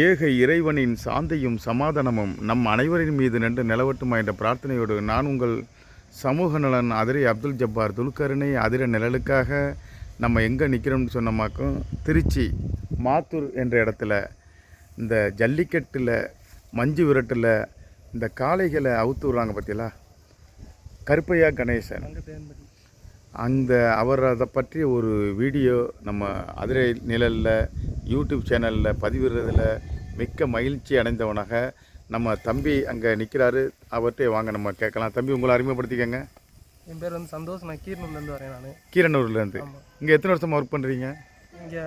ஏக இறைவனின் சாந்தியும் சமாதானமும் நம் அனைவரின் மீது நின்று நிலவட்டுமா என்ற பிரார்த்தனையோடு நான் உங்கள் சமூக நலன் அதிரை அப்துல் ஜப்பார் துல்கருணை அதிர நிழலுக்காக நம்ம எங்கே நிற்கிறோம்னு சொன்னமாக்கும் திருச்சி மாத்தூர் என்ற இடத்துல இந்த ஜல்லிக்கட்டில் மஞ்சு விரட்டில் இந்த காளைகளை அவுத்து விடுறாங்க பார்த்தீங்களா கருப்பையா கணேசன். அந்த அவர் அதை பற்றி ஒரு வீடியோ நம்ம அதிரை நிழலில் யூடியூப் சேனலில் பதிவிடுறதில் மிக்க மகிழ்ச்சி அடைந்தவனாக நம்ம தம்பி அங்கே நிற்கிறாரு அவர்கிட்ட வாங்க நம்ம கேட்கலாம். தம்பி உங்களை அறிமுகப்படுத்திக்கங்க. என் பேர் வந்து சந்தோஷ். நான் கீரனூர்லேருந்து வரேன் நான். கீரனூர்லேருந்து. இங்கே எத்தனை வருஷமாக ஒர்க் பண்ணுறீங்க இங்கே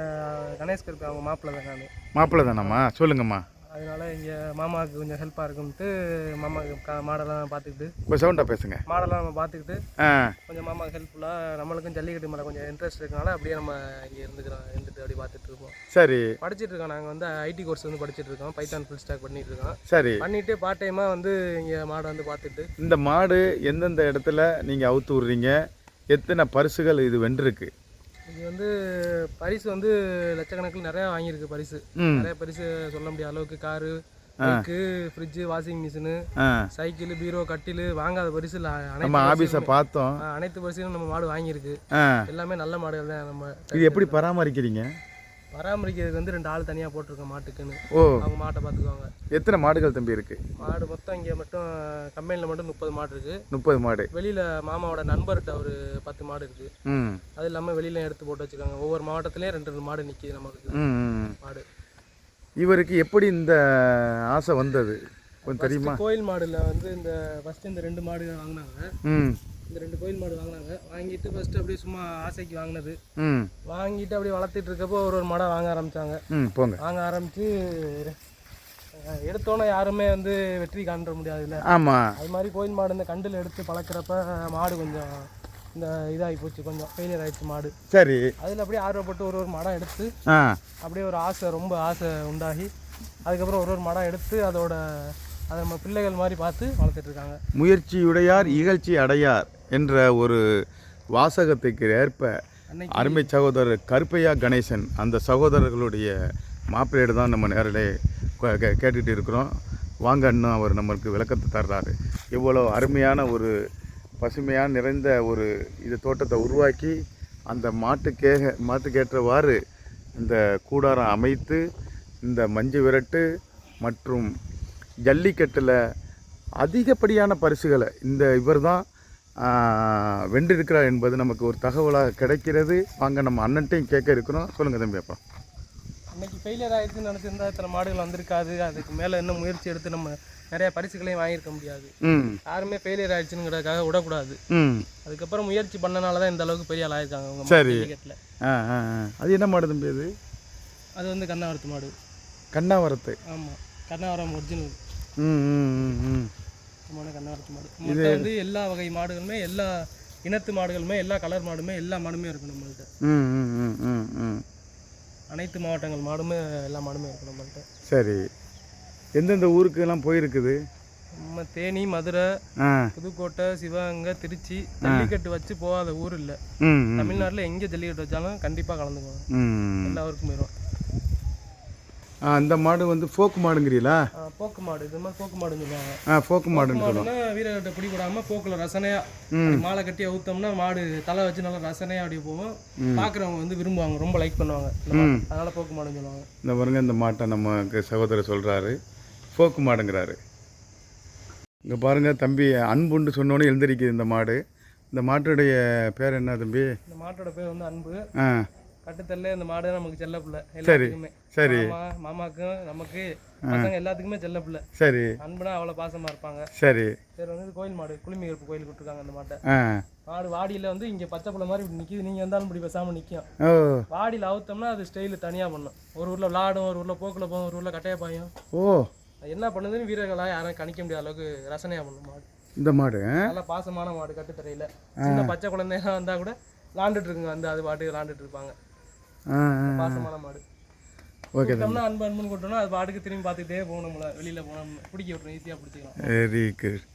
கணேஷ் கருப்பு அவங்க மாப்பிள்ளை தான் நான். மாப்பிள்ளை தானம்மா? சொல்லுங்கம்மா. அதனால இங்கே மாமாவுக்கு கொஞ்சம் ஹெல்ப்பாக இருக்கும்ட்டு மாமாவுக்கு மாடெல்லாம் பார்த்துக்கிட்டு கொஞ்சம் சவுண்டாக பேசுங்க. மாடெல்லாம் நம்ம பார்த்துக்கிட்டு கொஞ்சம் மாமாவுக்கு ஹெல்ப்ஃபுல்லாக நம்மளுக்கும் ஜல்லிக்கட்டு மேலே கொஞ்சம் இன்ட்ரெஸ்ட் இருக்கனால அப்படியே நம்ம இங்கே இருந்துக்கிறோம் இருந்துட்டு அப்படியே பார்த்துட்டு இருக்கோம். சரி. படிச்சிட்டு இருக்கோம். நாங்கள் வந்து ஐடி கோர்ஸ் வந்து படிச்சிட்டு இருக்கோம். பைத்தான் ஃபுல் ஸ்டாக் பண்ணிட்டு இருக்கோம். சரி. பண்ணிட்டு பார்ட் டைமாக வந்து இங்கே மாடை வந்து பார்த்துட்டு இந்த மாடு எந்தெந்த இடத்துல நீங்கள் அவுத்து விட்றீங்க? எத்தனை பரிசுகள் இது வென்றிருக்கு? இது வந்து பரிசு வந்து லட்சக்கணக்கில் நிறையா வாங்கியிருக்கு பரிசு. நிறைய பரிசு சொல்ல முடியாத அளவுக்கு car bike fridge washing machine cycle பீரோ கட்டில் வாங்காத பரிசு இல்ல, அனைத்து நம்ம ஆஃபீஸை பார்த்தோம். அனைத்து பரிசுகளும் நம்ம மாடு வாங்கியிருக்கு. எல்லாமே நல்ல மாடுகள் தான் நம்ம இது எப்படி பராமரிக்கிறீங்க? பராமரிக்கிறதுக்கு வந்து ரெண்டு ஆள் தனியாக போட்டிருக்கோம் மாட்டுக்குன்னு. ஓ. அவங்க மாட்டை பார்த்துக்குவாங்க. எத்தனை மாடுகள் தம்பி இருக்கு? மாடு மொத்தம் இங்கே மட்டும் கம்பெனியில் மட்டும் முப்பது மாடு இருக்குது முப்பது மாடு. வெளியில் மாமாவோட நண்பர்கிட்ட ஒரு பத்து மாடு இருக்குது ம். அது இல்லாமல் வெளியில எடுத்து போட்டு வச்சுருக்காங்க. ஒவ்வொரு மாவட்டத்துலேயும் ரெண்டு ரெண்டு மாடு நிற்கிது நமக்கு. மாடு. இவருக்கு எப்படி இந்த ஆசை வந்தது? கொஞ்சம் தெரியுமா? கோயில் மாடுல வந்து இந்த ஃபஸ்ட்டு இந்த ரெண்டு மாடு வாங்கினாங்க. இந்த ரெண்டு கோயில் மாடு வாங்கினாங்க. வாங்கிட்டு ஃபஸ்ட்டு அப்படியே சும்மா ஆசைக்கு வாங்கினது. வாங்கிட்டு அப்படியே வளர்த்துட்டு இருக்கப்போ ஒரு ஒரு மாடை வாங்க ஆரம்பிச்சாங்க. ம் போங்க. வாங்க ஆரம்பித்து எடுத்தோன்னே யாருமே வந்து வெற்றி காண்ற முடியாதுல்ல ஆமாம் அது மாதிரி கோயில் மாடு இந்த கண்டில் எடுத்து பழக்கிறப்ப மாடு கொஞ்சம் இந்த இதாகி போச்சு கொஞ்சம் ஃபெயிலியர் ஆயிடுச்சு மாடு. சரி. அதில் அப்படியே ஆர்வப்பட்டு ஒரு ஒரு மடம் எடுத்து அப்படியே ஒரு ஆசை ரொம்ப ஆசை உண்டாகி அதுக்கப்புறம் ஒரு ஒரு மடம் எடுத்து அதோட அதை நம்ம பிள்ளைகள் மாதிரி பார்த்து வளர்த்துட்டு இருக்காங்க முயற்சியுடையார் இகழ்ச்சி அடையார் என்ற ஒரு வாசகத்துக்கு ஏற்ப அருமை சகோதரர் கருப்பையா கணேசன் அந்த சகோதரர்களுடைய மாப்பிள்ளையிட தான் நம்ம நேரடியே கே- கே- கேட்டுட்டு இருக்கிறோம். வாங்க அண்ணன் அவர் நம்மளுக்கு விளக்கத்தை தர்றாரு. இவ்வளோ அருமையான ஒரு பசுமையாக நிறைந்த ஒரு இது தோட்டத்தை உருவாக்கி அந்த மாட்டுக்கேக மாட்டுக்கேற்றவாறு இந்த கூடாரம் அமைத்து இந்த மஞ்சு விரட்டு மற்றும் ஜல்லிக்கட்டில் அதிகப்படியான பரிசுகளை இந்த இவர் தான் வென்றிருக்கிறார் என்பது நமக்கு ஒரு தகவலாக கிடைக்கிறது. வாங்க நம்ம அண்ணன்ட்டையும் கேட்க இருக்கிறோம். சொல்லுங்கள் தம்பி அப்பா. அன்னைக்கு ஃபெயிலியர் ஆயிடுச்சுன்னு நினச்சிருந்தா இத்தனை மாடுகள் வந்திருக்காது. அதுக்கு மேலே இன்னும் முயற்சி எடுத்து நம்ம நிறைய பரிசுகளையும் வாங்கியிருக்க முடியாது. யாருமே ஃபெயிலியர் ஆயிடுச்சுங்கிறதுக்காக விடக்கூடாது. அதுக்கப்புறம் முயற்சி பண்ணனால தான் இந்த அளவுக்கு பெரிய ஆள் ஆயிருக்காங்க அவங்க சரி. அது என்ன மாடு தம்பி அது? அது வந்து கண்ணாவரத்து மாடு. கண்ணாவரத்து. ஆமாம் கண்ணாவரம் ஒரிஜினல் சும்மான மாடு. மொத்தம் வந்து எல்லா வகை மாடுகளுமே எல்லா இனத்து மாடுகளுமே எல்லா கலர் மாடுமே எல்லா மாடுமே இருக்கும் நம்மள்ட்ட. அனைத்து மாவட்டங்கள் மாடுமே எல்லா மாடுமே இருக்கும் நம்மள்ட்ட. சரி. எந்தெந்த ஊருக்கெல்லாம் போயிருக்குது? நம்ம தேனி மதுரை புதுக்கோட்டை சிவகங்கை திருச்சி ஜல்லிக்கட்டு வச்சு போகாத ஊர் இல்லை. தமிழ்நாட்டில் எங்கே ஜல்லிக்கட்டு வச்சாலும் கண்டிப்பாக கலந்துக்குவாங்க ம் எல்லா ஊருக்கும் போயிடும் அந்த மாடு வந்து ஃபோக்கு மாடுங்கிறீங்களா போக்கு மாடு. இது மாதிரி போக்கு மாடுன்னு சொல்லுவாங்க. ஆ ஃபோக்கு மாடுன்னு சொல்லுவோம் வீரர்கிட்ட பிடிபடாம போக்குல ரசனையா மாலை கட்டி அவுத்தோம்னா மாடு தலை வச்சு நல்லா ரசனையா அப்படியே போகும். பாக்குறவங்க வந்து விரும்புவாங்க. ரொம்ப லைக் பண்ணுவாங்க. அதனால போக்கு மாடுன்னு சொல்லுவாங்க. இந்த பாருங்க இந்த மாட்டை நமக்கு சகோதரர் சொல்கிறாரு ஃபோக்கு மாடுங்கிறாரு. இங்கே பாருங்க தம்பி அன்புண்டு சொன்னோன்னே எழுந்திருக்குது இந்த மாடு. இந்த மாட்டுடைய பேர் என்ன தம்பி? இந்த மாட்டோட பேர் வந்து அன்பு. ஆ. கட்டுத்தல்ல இந்த மாடு நமக்கு செல்ல பிள்ளை. எல்லாத்துக்குமே. சரி. மாமா மாமாக்கும் நமக்கு பசங்க எல்லாத்துக்குமே செல்ல பிள்ளை. சரி. அன்புனா அவ்வளோ பாசமா இருப்பாங்க. சரி. பேர் வந்து கோயில் மாடு குளிமி கருப்பு கோயில் விட்டுருக்காங்க அந்த மாட்டை. மாடு வாடியில வந்து இங்க பச்சை பிள்ளை மாதிரி நிக்குது. நீங்க வந்தாலும் இப்படி பேசாம நிக்கும். ஓ. வாடியில் அவுத்தோம்னா அது ஸ்டைலு தனியா பண்ணும். ஒரு ஊர்ல விளாடும் ஒரு ஊர்ல போக்குல போகும் ஒரு ஊர்ல கட்டைய பாயும். ஓ. என்ன பண்ணுதுன்னு வீரர்களா யாரும் கணிக்க முடியாத அளவுக்கு ரசனையா பண்ணும் மாடு. இந்த மாடு? நல்ல பாசமான மாடு கட்டுத்தரையில. சின்ன பச்சை குழந்தைங்க வந்தா கூட விளாண்டுட்டு இருக்குங்க வந்து அது பாட்டுக்கு விளாண்டுட்டு இருப்பாங்க. பாசமான மாடு. ஓகே கூப்பிட்டோம்னா அன்பு அன்புன்னு கூட்டோம்னா அது பாட்டுக்கு திரும்பி பார்த்துட்டே போகணும் நம்மள வெளியில போனோம் பிடிக்க விட்டுரும் ஈஸியா பிடிச்சிக்கலாம். வெரி குட்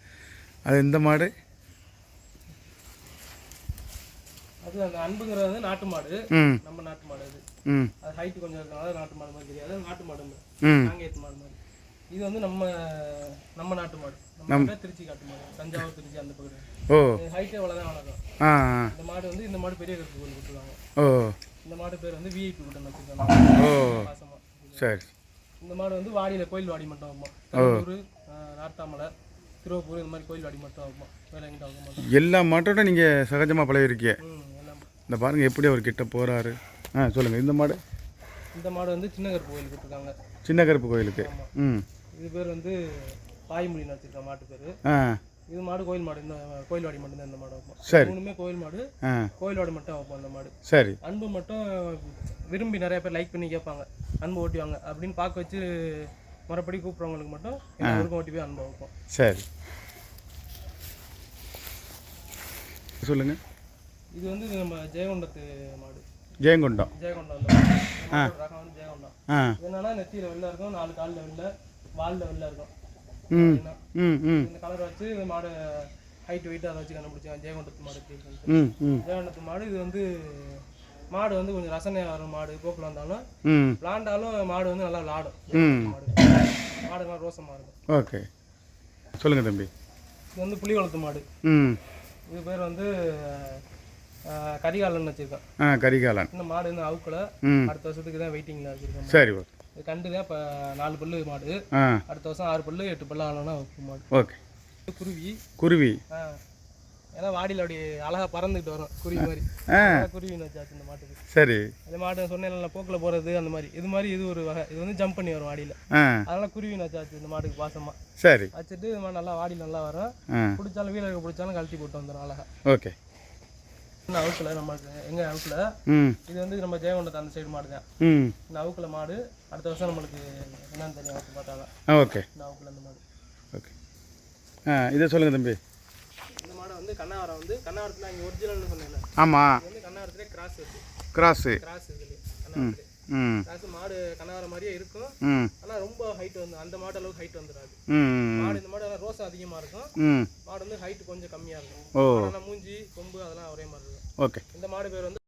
அது இந்த மாடு? அது அந்த அன்புங்கிறது வந்து நாட்டு மாடு. நம்ம நாட்டு மாடு அது. அது ஹைட் கொஞ்சம் இருக்கனால நாட்டு மாடு மாதிரி தெரியாது. நாட்டு மாடு நாங்கேத்து மாடு மாதிரி. இது வந்து நம்ம நம்ம நாட்டு மாடு. நம்ம திருச்சி காட்டு மாடு. தஞ்சாவூர் திருச்சி அந்த பகுதி. ஹைட்டே அவ்வளோதான் வளர்க்கும் இந்த மாடு வந்து இந்த மாடு பெரிய கருப்பு ஓ. இந்த மாடு பேர் வந்து விஐபி கூட்டம் வச்சுருக்காங்க சரி. இந்த மாடு வந்து வாடியில் கோயில் வாடி மட்டும் வைப்போம் திருப்பூர் நார்த்தாமலை திருவப்பூர் இந்த மாதிரி கோயில் வாடி மட்டும் வைப்போம் வேற எங்கிட்ட மாட்டோம் எல்லா மாட்டோட நீங்கள் சகஜமாக பழகிருக்கீங்க. இந்த பாருங்கள் எப்படி அவர் கிட்ட போகிறாரு ஆ சொல்லுங்கள் இந்த மாடு? இந்த மாடு வந்து சின்ன கருப்பு கோயில் கொடுத்துருக்காங்க. சின்ன கருப்பு கோயிலுக்கு ம். இது பேர் வந்து பாய்மொழின்னு வச்சிருக்கோம் மாட்டு பேர். ஆ. இது மாடு கோயில் மாடு இந்த கோயில் வாடி மட்டும் தான் இந்த மாடு வைப்போம். சரி. மூணுமே கோயில் மாடு ஆ. கோயில் வாடி மட்டும் வைப்போம் இந்த மாடு. சரி. அன்பு மட்டும் விரும்பி நிறைய பேர் லைக் பண்ணி கேட்பாங்க அன்பு ஓட்டிவாங்க அப்படின்னு பார்க்க வச்சு மறுபடி கூப்பிட்றவங்களுக்கு மட்டும் எல்லாருக்கும் ஓட்டி போய் அன்பு வைப்போம். சரி. சொல்லுங்கள் இது வந்து நம்ம ஜெயகொண்டத்து மாடு. ஜெயங்கொண்டம். ஜெயகொண்டம் ஜெயகொண்டம் என்னன்னா நெத்தியில வெள்ளை இருக்கும் நாலு காலில் வெள்ளை வாலில் வெள்ளை இருக்கும். இந்த கலர் வச்சு இந்த மாடு ஹைட் வெயிட் அதை வச்சு கண்டுபிடிச்சாங்க. ஜெயகொண்டத்து மாடு ஜெயகொண்டத்து மாடு இது வந்து மாடு வந்து கொஞ்சம் ரசனையாக வரும் மாடு போக்கில் வந்தாலும் ம். விளாண்டாலும் மாடு வந்து நல்லா விளாடும். மாடு. நல்லா ரோசமாக இருக்கும். ஓகே. சொல்லுங்கள் தம்பி. இது வந்து புலி வளர்த்து மாடு. ம். இது பேர் வந்து அஹ், கரிகாலன்னு வச்சிருக்கேன். கரிகாலன். இந்த மாடு வந்து அவுக்கல அடுத்த வருஷத்துக்கு தான் வெயிட்டிங்கில் வச்சிருக்கோம் சரி ஓகே. இது கண்டு தான் இப்போ நாலு பல்லு மாடு. ஆ. அடுத்த வருஷம் ஆறு பல்லு எட்டு பல்லு ஆனோன்னா வைக்கும் மாடு. ஓகே. குருவி. குருவி. ஆ. ஏன்னா வாடியில் அப்படி அழகா பறந்துக்கிட்டு வரும் குருவி மாதிரி. ஆ. அதான் குருவின்னு வச்சாச்சு இந்த மாட்டுக்கு. சரி. இந்த மாடு சொன்னேன்ல போக்கில் போகிறது அந்த மாதிரி. இது மாதிரி இது ஒரு வகை. இது வந்து ஜம்ப் பண்ணி வரும் வாடியில். ஆ. அதனால குருவின்னு வச்சாச்சு இந்த மாட்டுக்கு பாசமாக சரி. வச்சுட்டு இது மாதிரி நல்லா வாடி நல்லா வரும். ஆ. பிடிச்சாலும் வீரருக்கு பிடிச்சாலும் கழட்டி போட்டு வந்துடும் அழகா. ஓகே. அவுக்கில் நமக்கு எங்கள் அவுக்கில்? இது வந்து நம்ம ஜெயகொண்டத்தை அந்த சைடு மாடு தான். இந்த அவுக்கில் மாடு அடுத்த வருஷம் நம்மளுக்கு என்னன்னு தெரியும் அவுக்கு பார்த்தாலும் ஓகே. இந்த அவுக்கில் இந்த மாடு. ஓகே. ஆ இதை சொல்லுங்கள் தம்பி. இந்த மாடை வந்து கண்ணாவரம் வந்து கண்ணாவரத்தில் இங்கே ஒரிஜினல்னு சொன்னேன்ல. ஆமாம் வந்து கண்ணாவரத்துலேயே கிராஸ் இருக்கு. கிராஸு கிராஸ் இதுலேயே கண்ணாவரத்துலேயே. ம். கிராஸ் மாடு கண்ணாவரம் மாதிரியே இருக்கும். ஆனால் ரொம்ப ஹைட் வந்து அந்த மாடு அளவுக்கு ஹைட் வந்துடாது. மாடு இந்த மாடு ரோசம் அதிகமாக இருக்கும். மாடு வந்து ஹைட் கொஞ்சம் கம்மியாக இருக்கும். ஆனால் மூஞ்சி கொம்பு அதெல்லாம் ஒரே மாதிரி இருக்கும். ஓகே. இந்த மாடு பேர் வந்து